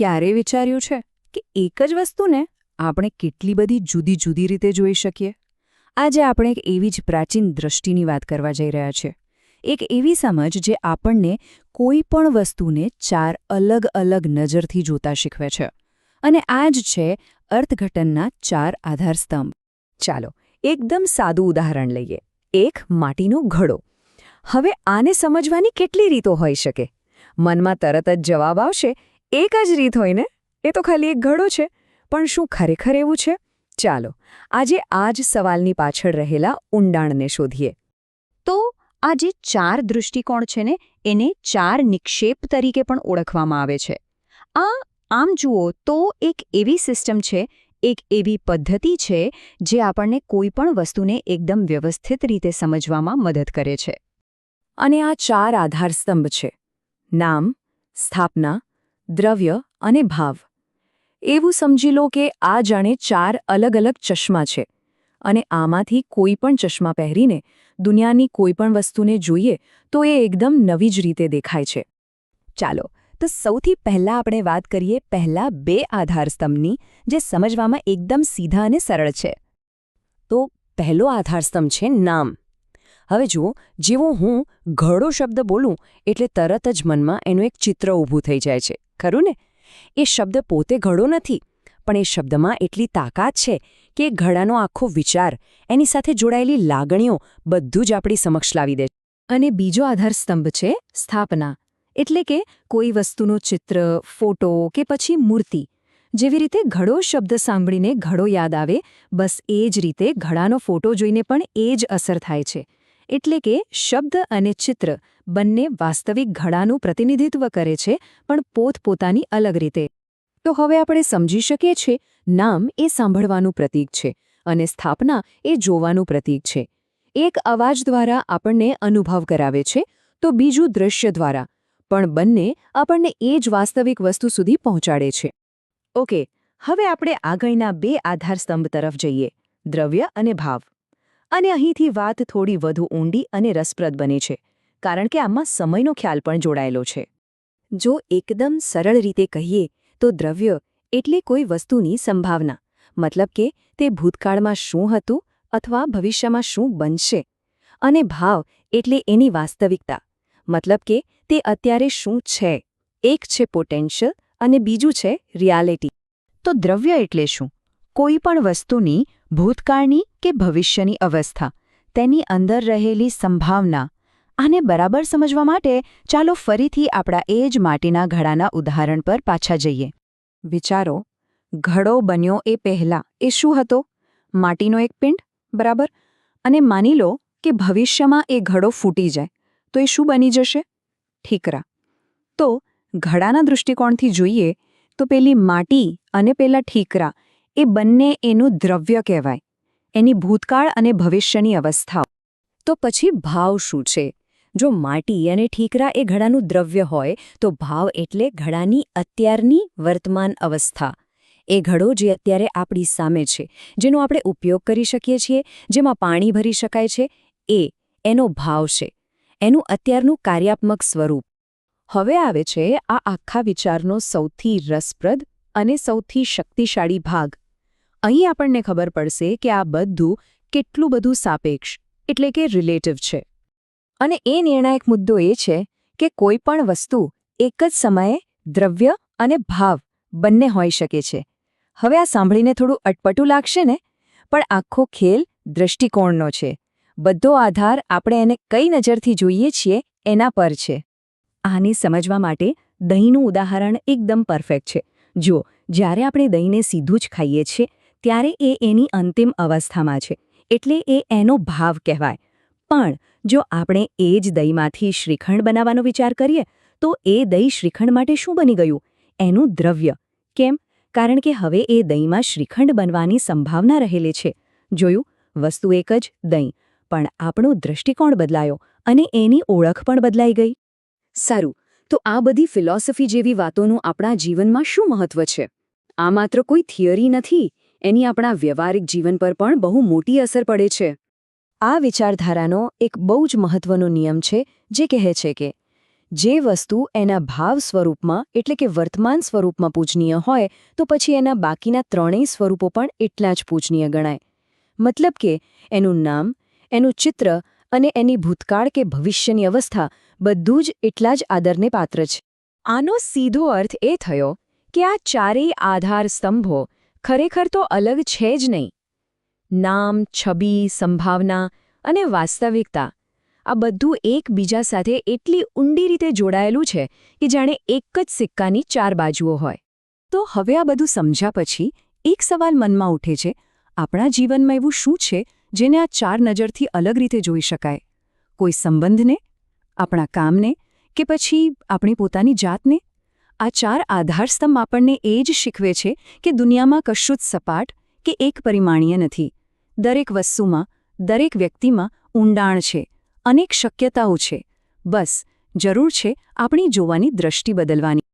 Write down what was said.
ક્યારે વિચાર્યું છે કે એક જ વસ્તુને આપણે કેટલી બધી જુદી જુદી રીતે જોઈ શકીએ? આજે આપણે એક એવી જ પ્રાચીન દ્રષ્ટિની વાત કરવા જઈ રહ્યા છીએ. એક એવી સમજ જે આપણને કોઈ પણ વસ્તુને ચાર અલગ અલગ નજરથી જોતા શીખવે છે. અને આ જ છે અર્થઘટનના ચાર આધારસ્તંભ ચાલો, એકદમ સાદું ઉદાહરણ લઈએ. એક માટીનો ઘડો. હવે આને સમજવાની કેટલી રીતો હોઈ શકે? મનમાં તરત જ જવાબ આવશે એક જ રીત હોય ને, એ તો ખાલી એક ઘડો છે. પણ શું ખરેખર એવું છે? ચાલો, આજે આ જ સવાલની પાછળ રહેલા ઊંડાણને શોધીએ. તો આ જે ચાર દૃષ્ટિકોણ છે ને, એને ચાર નિક્ષેપ તરીકે પણ ઓળખવામાં આવે છે. આ, આમ જુઓ તો એક એવી સિસ્ટમ છે, એક એવી પદ્ધતિ છે, જે આપણને કોઈ પણ વસ્તુને એકદમ વ્યવસ્થિત રીતે સમજવામાં મદદ કરે છે. અને આ ચાર આધારસ્તંભ છે. નામ, સ્થાપના દ્રવ્ય અને ભાવ. એવું સમજી લો કે આ જાણે ચાર અલગ અલગ ચશ્મા છે અને આમાંથી કોઈ પણ ચશ્મા પહેરીને દુનિયાની કોઈ પણ વસ્તુને જોઈએ તો એ એકદમ નવી જ રીતે દેખાય છે. ચાલો, તો સૌથી પહેલા આપણે વાત કરીએ પહેલા બે આધારસ્તંભની જે સમજવામાં એકદમ સીધા અને સરળ છે. તો પહેલો આધારસ્તંભ છે નામ. હવે જુઓ, જેવો હું ઘડો શબ્દ બોલું એટલે તરત જ મનમાં એનું એક ચિત્ર ઊભું થઈ જાય છે. ખરું ને? એ શબ્દ પોતે ઘડો નથી, પણ એ શબ્દમાં એટલી તાકાત છે કે ઘડાનો આખો વિચાર, એની સાથે જોડાયેલી લાગણીઓ બધું જ આપણી સમક્ષ લાવી દે. અને બીજો આધારસ્તંભ છે સ્થાપના, એટલે કે કોઈ વસ્તુનું ચિત્ર, ફોટો કે પછી મૂર્તિ. જેવી રીતે ઘડો શબ્દ સાંભળીને ઘડો યાદ આવે, બસ એ જ રીતે ઘડાનો ફોટો જોઈને પણ એ જ અસર થાય છે. એટલે કે શબ્દ અને ચિત્ર બંને વાસ્તવિક ઘડાનું પ્રતિનિધિત્વ કરે છે, પણ પોતપોતાની અલગ રીતે. તો હવે આપણે સમજી શકીએ છીએ, નામ એ સાંભળવાનું પ્રતીક છે અને સ્થાપના એ જોવાનું પ્રતીક છે. એક અવાજ દ્વારા આપણને અનુભવ કરાવે છે, તો બીજું દૃશ્ય દ્વારા, પણ બંને આપણને એ જ વાસ્તવિક વસ્તુ સુધી પહોંચાડે છે. ઓકે, હવે આપણે આગળના બે આધારસ્તંભ તરફ જઈએ, દ્રવ્ય અને ભાવ. અને અહીંથી વાત થોડી વધુ ઊંડી અને રસપ્રદ બને છે, કારણ કે આમાં સમયનો ખ્યાલ પણ જોડાયેલો છે. જો એકદમ સરળ રીતે કહીએ, તો દ્રવ્ય એટલે કોઈ વસ્તુની સંભાવના, મતલબ કે તે ભૂતકાળમાં શું હતું અથવા ભવિષ્યમાં શું બનશે, અને ભાવ એટલે એની વાસ્તવિકતા, મતલબ કે તે અત્યારે શું છે, એક છે પોટેન્શિયલ અને બીજું છે રિયાલિટી. તો દ્રવ્ય એટલે શું? કોઈ પણ વસ્તુની ભૂતકાળની કે ભવિષ્યની અવસ્થા, તેની અંદર રહેલી સંભાવના આને બરાબર સમજવા માટે ચાલો ફરીથી આપણા એ જ માટીના ઘડાના ઉદાહરણ પર પાછા જઈએ. વિચારો, ઘડો બન્યો એ પહેલા એ શું હતો? માટીનો એક પિંડ, બરાબર? અને માની લો કે ભવિષ્યમાં એ ઘડો ફૂટી જાય, તો એ શું બની જશે? ઠીકરા. તો ઘડાના દૃષ્ટિકોણથી જોઈએ તો પેલી માટી અને પેલા ઠીકરા એ બંને એનું દ્રવ્ય કહેવાય. એની ભૂતકાળ અને ભવિષ્યની અવસ્થાઓ. તો પછી ભાવ શું છે? જો માટી અને ઠીકરા એ ઘડાનું દ્રવ્ય હોય, તો ભાવ એટલે ઘડાની અત્યારની વર્તમાન અવસ્થા. એ ઘડો જે અત્યારે આપણી સામે છે, જેનો આપણે ઉપયોગ કરી શકીએ છીએ, જેમાં પાણી ભરી શકાય છે, એ એનો ભાવ છે. એનું અત્યારનું કાર્યાત્મક સ્વરૂપ. હવે આવે છે આ આખા વિચારનો સૌથી રસપ્રદ અને સૌથી શક્તિશાળી ભાગ. અહીં આપણને ખબર પડશે કે આ બધું કેટલું બધું સાપેક્ષ, એટલે કે રિલેટિવ છે. અને એ નિર્ણાયક મુદ્દો એ છે કે કોઈ પણ વસ્તુ એક જ સમયે દ્રવ્ય અને ભાવ બંને હોઈ શકે છે. હવે આ સાંભળીને થોડું અટપટું લાગશે ને? પણ આખો ખેલ દૃષ્ટિકોણનો છે. બધો આધાર આપણે એને કઈ નજરથી જોઈએ છીએ એના પર છે. આને સમજવા માટે દહીંનું ઉદાહરણ એકદમ પરફેક્ટ છે. જુઓ, જ્યારે આપણે દહીંને સીધું જ ખાઈએ છીએ ત્યારે એ એની અંતિમ અવસ્થામાં છે. એટલે એ એનો ભાવ કહેવાય. પણ જો આપણે એ જ દહીંમાંથી શ્રીખંડ બનાવવાનો વિચાર કરીએ, તો એ દહીં શ્રીખંડ માટે શું બની ગયું? એનું દ્રવ્ય. કેમ? કારણ કે હવે એ દહીંમાં શ્રીખંડ બનવાની સંભાવના રહેલી છે. જોયું? વસ્તુ એક જ, દહીં. પણ આપણો દૃષ્ટિકોણ બદલાયો અને એની ઓળખ પણ બદલાઈ ગઈ. સારું. તો આ બધી ફિલોસોફી જેવી વાતોનું આપણા જીવનમાં શું મહત્વ છે? આ માત્ર કોઈ થિયરી નથી. એની આપણા વ્યવહારિક જીવન પર પણ બહુ મોટી અસર પડે છે. આ વિચારધારાનો એક બહુ જ મહત્વનો નિયમ છે, જે કહે છે કે, જે વસ્તુ એના ભાવ સ્વરૂપમાં, એટલે કે વર્તમાન સ્વરૂપમાં પૂજનીય હોય, તો પછી એના બાકીના ત્રણેય સ્વરૂપો પણ એટલા જ પૂજનીય ગણાય. મતલબ કે, એનું નામ, એનું ચિત્ર અને એની ભૂતકાળ કે ભવિષ્યની અવસ્થા બધું જ એટલા જ આદરને પાત્ર છે. આનો સીધો અર્થ એ થયો કે આ ચારેય આધાર સ્તંભો ખરેખર તો અલગ છે જ નહીં. નામ, છબી, સંભાવના અને વાસ્તવિકતા આ બધું એકબીજા સાથે એટલી ઊંડી રીતે જોડાયેલું છે કે જાણે એક જ સિક્કાની ચાર બાજુઓ હોય. તો હવે આ બધું સમજ્યા પછી એક સવાલ મનમાં ઉઠે છે, આપણા જીવનમાં એવું શું છે જેને આ ચાર નજરથી અલગ રીતે જોઈ શકાય? કોઈ સંબંધને? આપણા કામને? કે પછી આપણી પોતાની જાતને? આ ચાર આધારસ્તંભ આપણને એ જ શીખવે છે કે દુનિયામાં કશું જ સપાટ કે એક પરિમાણીય નથી. દરેક વસ્તુમાં, દરેક વ્યક્તિમાં ઊંડાણ છે, અનેક શક્યતાઓ છે. બસ, જરૂર છે આપણી જોવાની દ્રષ્ટિ બદલવાની.